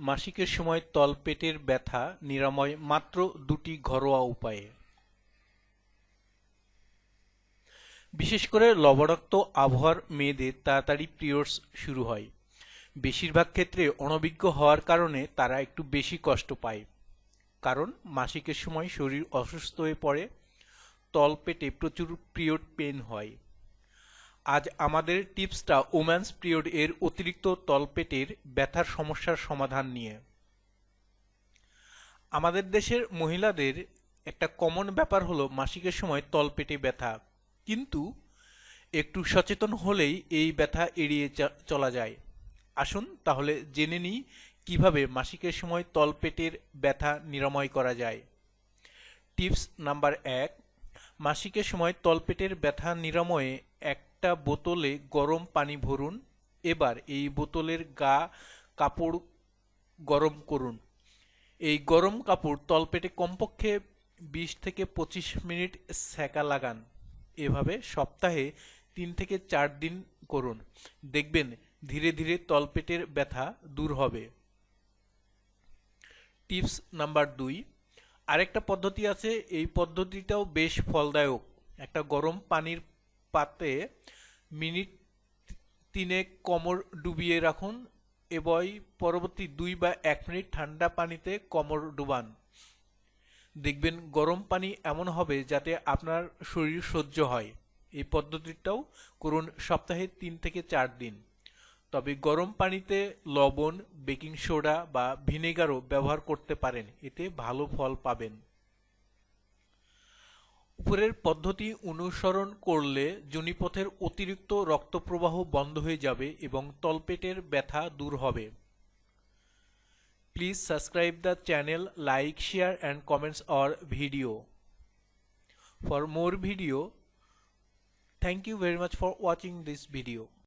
মাসিকের সময় তলপেটের ব্যথা নিরাময় মাত্র দুটি ঘরোয়া উপায়ে। বিশেষ করে লবণাক্ত আবহাওয়ার মেয়েদের তাড়াতাড়ি পিরিয়ডস শুরু হয়। বেশিরভাগ ক্ষেত্রে অনভিজ্ঞ হওয়ার কারণে তারা একটু বেশি কষ্ট পায়। কারণ মাসিকের সময় শরীর অসুস্থ হয়ে পড়ে, তলপেটে প্রচুর পিরিয়ড পেন হয়। আজ আমাদের টিপসটা ওম্যান্স পিরিয়ড এর অতিরিক্ত তলপেটের ব্যথার সমস্যার সমাধান নিয়ে। আমাদের দেশের মহিলাদের একটা কমন ব্যাপার হলো মাসিকের সময় তলপেটে ব্যথা। কিন্তু একটু সচেতন হলেই এই ব্যথা এড়িয়ে চলা যায়। আসুন তাহলে জেনে নিই কীভাবে মাসিকের সময় তলপেটের ব্যথা নিরাময় করা যায়। টিপস নাম্বার এক, মাসিকের সময় তলপেটের ব্যথা নিরাময়ে একটা বোতলে গরম পানি ভরুন, এবার এই বোতলের গা কাপড় গরম করুন। এই গরম কাপড় তলপেটে কমপক্ষে বিশ থেকে পঁচিশ মিনিট সেকা লাগান। এভাবে সপ্তাহে তিন থেকে চার দিন করুন। দেখবেন ধীরে ধীরে তলপেটের ব্যথা দূর হবে। টিপস নাম্বার দুই। আরেকটা পদ্ধতি আছে, এই পদ্ধতিটাও বেশ ফলদায়ক। একটা গরম পানির পাতে মিনিট তিনেক কোমর ডুবিয়ে রাখুন এবং পরবর্তী দুই বা এক মিনিট ঠান্ডা পানিতে কোমর ডুবান। দেখবেন গরম পানি এমন হবে যাতে আপনার শরীর সহ্য হয়। এই পদ্ধতিটাও করুন সপ্তাহে তিন থেকে চার দিন। তবে গরম পানিতে লবণ, বেকিং সোডা বা ভিনেগারও ব্যবহার করতে পারেন, এতে ভালো ফল পাবেন। উপরের পদ্ধতি অনুসরণ করলে যোনিপথের অতিরিক্ত রক্তপ্রবাহ বন্ধ হয়ে যাবে এবং তলপেটের ব্যথা দূর হবে। Please subscribe the channel, like, share, and comments or video. For more video, thank you very much for watching this video